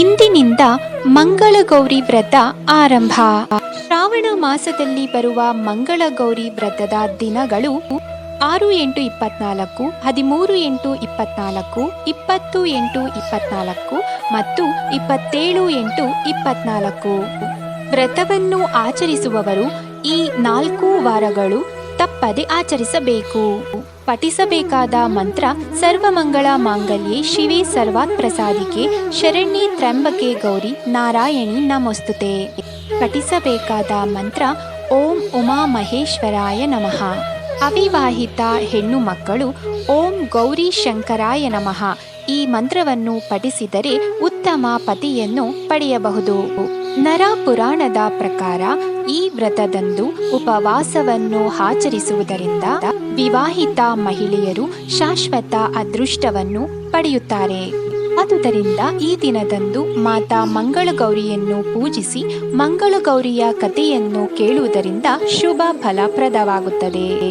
ಇಂದಿನಿಂದ ಮಂಗಳಗೌರಿ ವ್ರತ ಆರಂಭ. ಶ್ರಾವಣ ಮಾಸದಲ್ಲಿ ಬರುವ ಮಂಗಳಗೌರಿ ವ್ರತದ ದಿನಗಳು ಆರು ಎಂಟು ಇಪ್ಪತ್ನಾಲ್ಕು, ಹದಿಮೂರು ಎಂಟು ಇಪ್ಪತ್ನಾಲ್ಕು, ಇಪ್ಪತ್ತು ಎಂಟು ಇಪ್ಪತ್ನಾಲ್ಕು ಮತ್ತು ಇಪ್ಪತ್ತೇಳು ಎಂಟು ಇಪ್ಪತ್ನಾಲ್ಕು. ವ್ರತವನ್ನು ಆಚರಿಸುವವರು ಈ ನಾಲ್ಕು ವಾರಗಳು ತಪ್ಪದೆ ಆಚರಿಸಬೇಕು. ಪಠಿಸಬೇಕಾದ ಮಂತ್ರ ಸರ್ವಮಂಗಳ ಮಾಂಗಲ್ಯೆ ಶಿವೆ ಸರ್ವಾತ್ ಪ್ರಸಾದಿಕೆ ಶರಣ್ಯೆ ತ್ರಂಬಕೆ ಗೌರಿ ನಾರಾಯಣಿ ನಮೋಸ್ತುತೆ. ಪಠಿಸಬೇಕಾದ ಮಂತ್ರ ಓಂ ಉಮಾ ಮಹೇಶ್ವರಾಯ ನಮಃ. ಅವಿವಾಹಿತ ಹೆಣ್ಣು ಮಕ್ಕಳು ಓಂ ಗೌರಿ ಶಂಕರಾಯ ನಮಃ. ಈ ಮಂತ್ರವನ್ನು ಪಠಿಸಿದರೆ ಉತ್ತಮ ಪತಿಯನ್ನು ಪಡೆಯಬಹುದು. ನರ ಪುರಾಣದ ಪ್ರಕಾರ ಈ ವ್ರತದಂದು ಉಪವಾಸವನ್ನು ಆಚರಿಸುವುದರಿಂದ ವಿವಾಹಿತ ಮಹಿಳೆಯರು ಶಾಶ್ವತ ಅದೃಷ್ಟವನ್ನು ಪಡೆಯುತ್ತಾರೆ. ಆದುದರಿಂದ ಈ ದಿನದಂದು ಮಾತಾ ಮಂಗಳಗೌರಿಯನ್ನು ಪೂಜಿಸಿ ಮಂಗಳಗೌರಿಯ ಕಥೆಯನ್ನು ಕೇಳುವುದರಿಂದ ಶುಭ ಫಲಪ್ರದವಾಗುತ್ತದೆ.